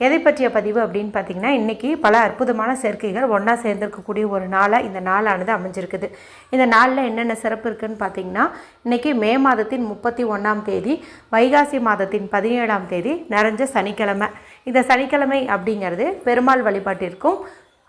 எதை பற்றிய பதிவு அப்படின்னு பார்த்தீங்கன்னா இன்றைக்கி பல அற்புதமான சேர்க்கைகள் ஒன்றா சேர்ந்திருக்கக்கூடிய ஒரு நாளாக இந்த நாளானது அமைஞ்சிருக்குது. இந்த நாளில் என்னென்ன சிறப்பு இருக்குன்னு பார்த்தீங்கன்னா இன்றைக்கி மே மாதத்தின் முப்பத்தி ஒன்றாம் தேதி வைகாசி மாதத்தின் பதினேழாம் தேதி நிறைஞ்ச சனிக்கிழமை. இந்த சனிக்கிழமை அப்படிங்கிறது பெருமாள் வழிபாட்டிற்கும்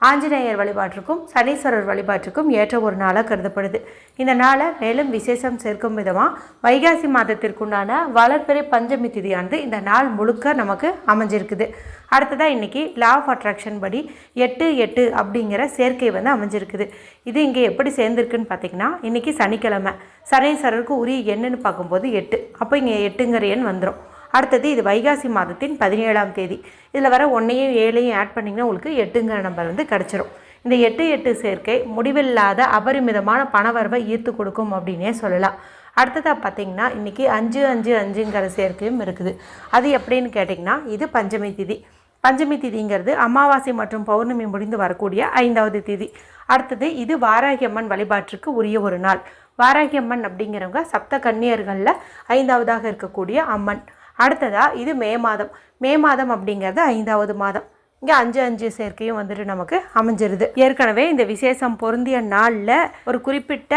ஆஞ்சநேயர் வழிபாட்டிற்கும் சனீஸ்வரர் வழிபாட்டிற்கும் ஏற்ற ஒரு நாளாக கருதப்படுது. இந்த நாளை மேலும் விசேஷம் சேர்க்கும் விதமாக வைகாசி மாதத்திற்குண்டான வளர்பிறை பஞ்சமி திதியானது இந்த நாள் முழுக்க நமக்கு அமைஞ்சிருக்குது. அடுத்ததாக இன்றைக்கி லா ஆஃப் அட்ராக்ஷன் படி எட்டு எட்டு அப்படிங்கிற சேர்க்கை வந்து அமைஞ்சிருக்குது. இது இங்கே எப்படி சேர்ந்துருக்குன்னு பார்த்தீங்கன்னா இன்றைக்கி சனிக்கிழமை. சனீஸ்வரருக்கு உரிய எண்ணுன்னு பார்க்கும்போது எட்டு. அப்போ இங்கே எட்டுங்கிற எண் வந்துடும் அடுத்தது இது வைகாசி மாதத்தின் பதினேழாம் தேதி. இதில் வர ஒன்றையும் ஏழையும் ஆட் பண்ணிங்கன்னா உங்களுக்கு எட்டுங்கிற நம்பர் வந்து கிடச்சிரும். இந்த எட்டு எட்டு சேர்க்கை முடிவில்லாத அபரிமிதமான பணவரவை ஈர்த்து கொடுக்கும் அப்படின்னே சொல்லலாம். அடுத்ததாக பார்த்தீங்கன்னா இன்றைக்கி அஞ்சு அஞ்சு அஞ்சுங்கிற சேர்க்கையும் இருக்குது. அது எப்படின்னு கேட்டிங்கன்னா இது பஞ்சமி திதி. பஞ்சமி திதிங்கிறது அமாவாசை மற்றும் பௌர்ணமி முடிந்து வரக்கூடிய ஐந்தாவது திதி. அடுத்தது இது வாராகி அம்மன் வழிபாட்டிற்கு உரிய ஒரு நாள். வாராகி அம்மன் அப்படிங்கிறவங்க சப்த கன்னியர்களில் ஐந்தாவதாக இருக்கக்கூடிய அம்மன். அடுத்ததாக இது மே மாதம். மே மாதம் அப்படிங்கிறது ஐந்தாவது மாதம். இங்கே அஞ்சு அஞ்சு சேர்க்கையும் வந்துட்டு நமக்கு அமைஞ்சிருது. ஏற்கனவே இந்த விசேஷம் பொருந்திய நாளில் ஒரு குறிப்பிட்ட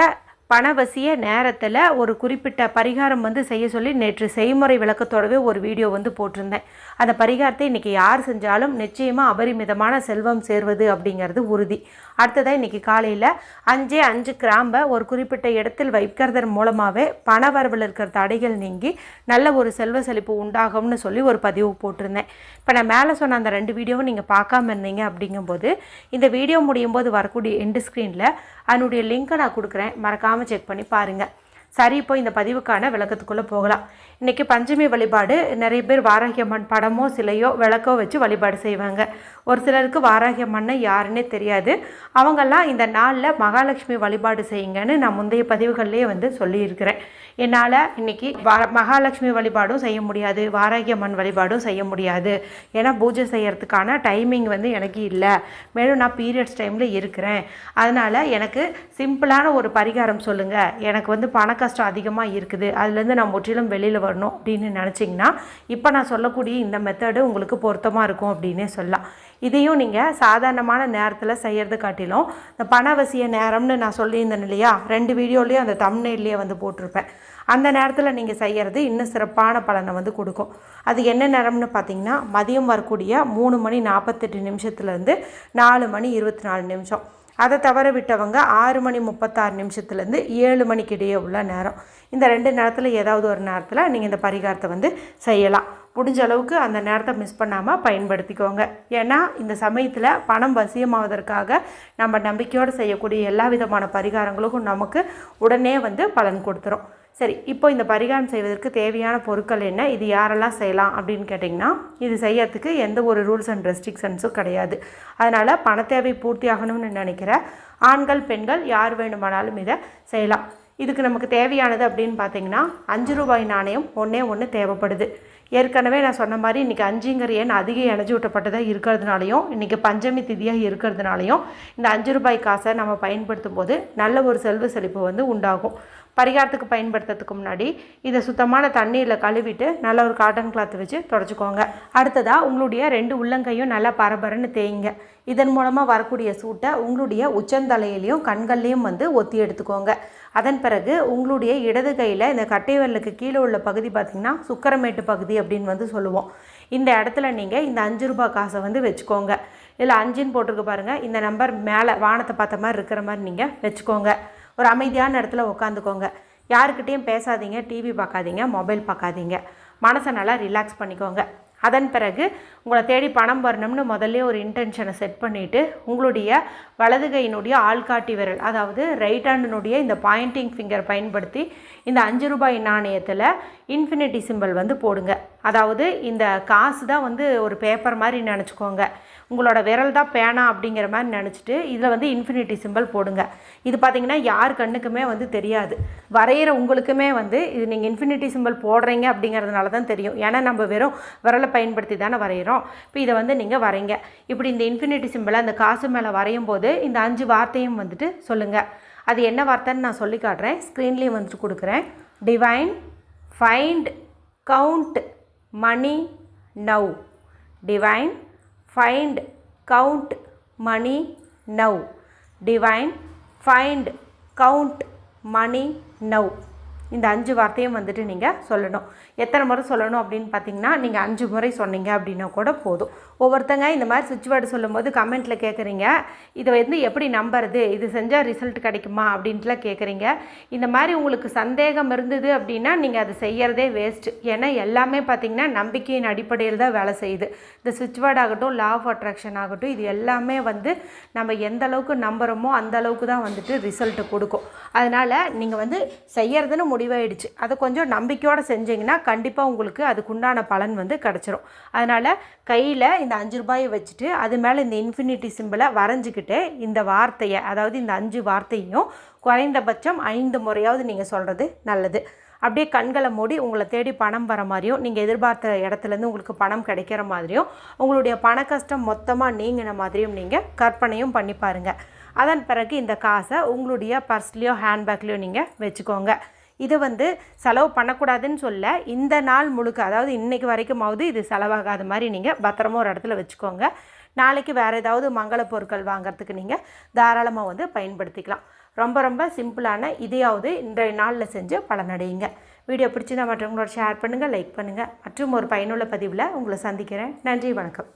பணவசிய நேரத்தில் ஒரு குறிப்பிட்ட பரிகாரம் வந்து செய்ய சொல்லி நேற்று செய்முறை விளக்கத்தோடவே ஒரு வீடியோ வந்து போட்டிருந்தேன். அந்த பரிகாரத்தை இன்றைக்கி யார் செஞ்சாலும் நிச்சயமாக அபரிமிதமான செல்வம் சேர்வது அப்படிங்கிறது உறுதி. அடுத்ததாக இன்றைக்கி காலையில் அஞ்சே அஞ்சு கிராம்பை ஒரு குறிப்பிட்ட இடத்தில் வைக்கிறதன் மூலமாகவே பண வரவில் இருக்கிற தடைகள் நீங்கி நல்ல ஒரு செல்வ செழிப்பு உண்டாகும்னு சொல்லி ஒரு பதிவு போட்டிருந்தேன். இப்போ நான் மேலே சொன்ன அந்த ரெண்டு வீடியோவும் நீங்கள் பார்க்காம இருந்தீங்க அப்படிங்கும்போது இந்த வீடியோ முடியும் போது வரக்கூடிய எண்டு ஸ்க்ரீனில் அதனுடைய லிங்க்கை நான் கொடுக்குறேன். மறக்காமல் செக் பண்ணி பாருங்கள் சரி இப்போ இந்த பதிவுக்கான விளக்கத்துக்குள்ளே போகலாம். இன்றைக்கி பஞ்சமி வழிபாடு நிறைய பேர் வாராகியம்மன் படமோ சிலையோ விளக்கோ வச்சு வழிபாடு செய்வாங்க. ஒரு சிலருக்கு வாராகியம்மன்னு யாருன்னே தெரியாது. அவங்கெல்லாம் இந்த நாளில் மகாலட்சுமி வழிபாடு செய்யுங்கன்னு நான் முந்தைய பதிவுகள்லேயே வந்து சொல்லியிருக்கிறேன். என்னால் இன்றைக்கி வா மகாலட்சுமி வழிபாடும் செய்ய முடியாது வாராகியம்மன் வழிபாடும் செய்ய முடியாது. ஏன்னா பூஜை செய்கிறதுக்கான டைமிங் வந்து எனக்கு இல்லை. மேலும் நான் பீரியட்ஸ் டைமில் இருக்கிறேன். அதனால் எனக்கு சிம்பிளான ஒரு பரிகாரம் சொல்லுங்கள் எனக்கு வந்து பணக்க கஷ்டம் அதிகமாக இருக்குது. அதுலேருந்து நான் முற்றிலும் வெளியில் வரணும் அப்படின்னு நினச்சிங்கன்னா இப்போ நான் சொல்லக்கூடிய இந்த மெத்தடு உங்களுக்கு பொருத்தமாக இருக்கும் அப்படின்னே சொல்லலாம். இதையும் நீங்கள் சாதாரணமான நேரத்தில் செய்கிறது காட்டிலும் இந்த பணவசிய நேரம்னு நான் சொல்லியிருந்தேன் இல்லையா? ரெண்டு வீடியோலேயும் அந்த தம்னேட்லேயே வந்து போட்டிருப்பேன். அந்த நேரத்தில் நீங்கள் செய்கிறது இன்னும் சிறப்பான பலனை வந்து கொடுக்கும். அது என்ன நேரம்னு பார்த்தீங்கன்னா மதியம் வரக்கூடிய மூணு மணி நாற்பத்தெட்டு நிமிஷத்துலேருந்து நாலு மணி இருபத்தி நாலு நிமிஷம். அதை தவற விட்டவங்க ஆறு மணி முப்பத்தாறு நிமிஷத்துலேருந்து ஏழு மணிக்கு இடையே உள்ள நேரம். இந்த ரெண்டு நேரத்தில் ஏதாவது ஒரு நேரத்தில் நீங்கள் இந்த பரிகாரத்தை வந்து செய்யலாம். முடிஞ்ச அளவுக்கு அந்த நேரத்தை மிஸ் பண்ணாமல் பயன்படுத்திக்கோங்க. ஏன்னா இந்த சமயத்தில் பணம் வசியமாவதற்காக நம்ம நம்பிக்கையோடு செய்யக்கூடிய எல்லா விதமான பரிகாரங்களுக்கும் நமக்கு உடனே வந்து பலன் கொடுத்துரும். சரி இப்போ இந்த பரிகாரம் செய்வதற்கு தேவையான பொருட்கள் என்ன? இது யாரெல்லாம் செய்யலாம் அப்படின்னு கேட்டிங்கன்னா இது செய்யறதுக்கு எந்த ஒரு ரூல்ஸ் அண்ட் ரெஸ்ட்ரிக்ஷன்ஸும் கிடையாது. அதனால் பணத்தேவை பூர்த்தி ஆகணும்னு நினைக்கிற ஆண்கள் பெண்கள் யார் வேண்டுமானாலும் இதை செய்யலாம். இதுக்கு நமக்கு தேவையானது அப்படின்னு பார்த்தீங்கன்னா அஞ்சு ரூபாய் நாணயம் ஒன்றே ஒன்று தேவைப்படுது. ஏற்கனவே நான் சொன்ன மாதிரி இன்றைக்கி அஞ்சுங்கிற எண் அதிக எனஜூட்டப்பட்டதாக இருக்கிறதுனாலையும் இன்றைக்கி பஞ்சமி திதியாக இருக்கிறதுனாலையும் இந்த அஞ்சு ரூபாய் காசை நம்ம பயன்படுத்தும் போது நல்ல ஒரு செல்வ செழிப்பு வந்து உண்டாகும். பரிகாரத்துக்கு பயன்படுத்துறதுக்கு முன்னாடி இதை சுத்தமான தண்ணீரில் கழுவிட்டு நல்ல ஒரு காட்டன் கிளாத் வச்சு தொடச்சிக்கோங்க. அடுத்ததாக உங்களுடைய ரெண்டு உள்ளங்கையும் நல்லா பரபரன்னு தேய்ங்க. இதன் மூலமாக வரக்கூடிய சூட்டை உங்களுடைய உச்சந்தலையிலையும் கண்கள்லையும் வந்து ஒத்தி எடுத்துக்கோங்க. அதன் பிறகு உங்களுடைய இடது கையில் இந்த கட்டை விரலுக்கு கீழே உள்ள பகுதி பார்த்திங்கன்னா சுக்கரமேட்டு பகுதி அப்படின்னு வந்து சொல்லுவோம். இந்த இடத்துல நீங்கள் இந்த அஞ்சு ரூபாய் காசை வந்து வச்சுக்கோங்க. இதில் அஞ்சுன்னு போட்டிருக்கு பாருங்கள் இந்த நம்பர் மேலே வானத்தை பார்த்த மாதிரி இருக்கிற மாதிரி நீங்கள் வச்சுக்கோங்க. ஒரு அமைதியான இடத்துல உட்காந்துக்கோங்க யாருக்கிட்டேயும் பேசாதீங்க டிவி பார்க்காதீங்க மொபைல் பார்க்காதீங்க மனசை நல்லா ரிலாக்ஸ் பண்ணிக்கோங்க. அதன் பிறகு உங்களை தேடி பணம் வரணும்னு முதல்ல ஒரு இன்டென்ஷனை செட் பண்ணிவிட்டு உங்களுடைய வலது கையினுடைய ஆள்காட்டி விரல் அதாவது ரைட் ஹேண்டினுடைய இந்த பாயிண்டிங் ஃபிங்கர் பயன்படுத்தி இந்த அஞ்சு ரூபாய் நாணயத்தில் இன்ஃபினிட்டி சிம்பிள் வந்து போடுங்க. அதாவது இந்த காசு தான் வந்து ஒரு பேப்பர் மாதிரி நினச்சிக்கோங்க. உங்களோட விரல் தான் பேனா அப்படிங்கிற மாதிரி நினச்சிட்டு இதில் வந்து இன்ஃபினிட்டி சிம்பிள் போடுங்க. இது பார்த்தீங்கன்னா யார் கண்ணுக்குமே வந்து தெரியாது. வரைகிற உங்களுக்குமே வந்து இது நீங்கள் இன்ஃபினிட்டி சிம்பிள் போடுறீங்க அப்படிங்கிறதுனால தான் தெரியும். ஏன்னா நம்ம வெறும் விரலை பயன்படுத்தி தானே வரைகிறோம் இப்போ இதை வந்து நீங்கள் வரைங்க. இப்படி இந்த இன்ஃபினிட்டி சிம்பிளை அந்த காசு மேலே வரையும் போது இந்த அஞ்சு வார்த்தையும் வந்துட்டு சொல்லுங்கள் அது என்ன வார்த்தைன்னு நான் சொல்லி காட்டுறேன். ஸ்க்ரீன்லேயும் வந்துட்டு கொடுக்குறேன். Divine find count money now divine find count money now divine find count money now இந்த அஞ்சு வார்த்தையும் வந்துட்டு நீங்கள் சொல்லணும். எத்தனை முறை சொல்லணும் அப்படின்னு பார்த்தீங்கன்னா நீங்கள் அஞ்சு முறை சொன்னீங்க அப்படின்னா கூட போதும். ஒவ்வொருத்தங்க இந்த மாதிரி சுவிட்ச் வேர்டு சொல்லும்போது கமெண்ட்டில் கேட்குறீங்க இதை வந்து எப்படி நம்புறது? இது செஞ்சால் ரிசல்ட் கிடைக்குமா? அப்படின்ட்டுலாம் கேட்குறீங்க இந்த மாதிரி உங்களுக்கு சந்தேகம் இருந்தது அப்படின்னா நீங்கள் அதை செய்கிறதே வேஸ்ட்டு ஏன்னா எல்லாமே பார்த்தீங்கன்னா நம்பிக்கையின் அடிப்படையில் தான் வேலை செய்யுது. இந்த சுவிட்ச் வேர்டு ஆகட்டும் லா ஆஃப் அட்ராக்ஷன் ஆகட்டும் இது எல்லாமே வந்து நம்ம எந்த அளவுக்கு நம்புகிறோமோ அந்த அளவுக்கு தான் வந்துட்டு ரிசல்ட்டு கொடுக்கும். அதனால் நீங்கள் வந்து செய்யறதுன்னு முடிவாயிடுச்சு. அதை கொஞ்சம் நம்பிக்கையோடு செஞ்சீங்கன்னா கண்டிப்பாக உங்களுக்கு அதுக்குண்டான பலன் வந்து கிடச்சிரும். அதனால் கையில் இந்த அஞ்சு ரூபாயை வச்சுட்டு அது மேலே இந்த இன்ஃபினிட்டி சிம்பிளை வரைஞ்சிக்கிட்டு இந்த வார்த்தையை அதாவது இந்த அஞ்சு வார்த்தையும் குறைந்தபட்சம் ஐந்து முறையாவது நீங்கள் சொல்கிறது நல்லது. அப்படியே கண்களை மூடி உங்களை தேடி பணம் வர மாதிரியும் நீங்கள் எதிர்பார்த்த இடத்துலேருந்து உங்களுக்கு பணம் கிடைக்கிற மாதிரியும் உங்களுடைய பண கஷ்டம் மொத்தமாக நீங்கின மாதிரியும் நீங்கள் கற்பனையும் பண்ணி பாருங்கள் அதன் பிறகு இந்த காசை உங்களுடைய பர்ஸ்லேயோ ஹேண்ட்பேக்லேயோ நீங்கள் வச்சுக்கோங்க. இது வந்து செலவு பண்ணக்கூடாதுன்னு சொல்ல இந்த நாள் முழுக்க அதாவது இன்றைக்கு வரைக்குமாவது இது செலவாகாத மாதிரி நீங்கள் பத்திரமா ஒரு இடத்துல வச்சுக்கோங்க. நாளைக்கு வேறு ஏதாவது மங்கள பொருட்கள் வாங்குறதுக்கு நீங்கள் தாராளமாக வந்து பயன்படுத்திக்கலாம். ரொம்ப ரொம்ப சிம்பிளான இதையாவது இன்றைய நாளில் செஞ்சு பலனடையுங்க. வீடியோ பிடிச்சிருந்தால் மற்றவங்களோட ஷேர் பண்ணுங்கள் லைக் பண்ணுங்கள் மற்றும் ஒரு பயனுள்ள பதிவில் உங்களை சந்திக்கிறேன். நன்றி வணக்கம்.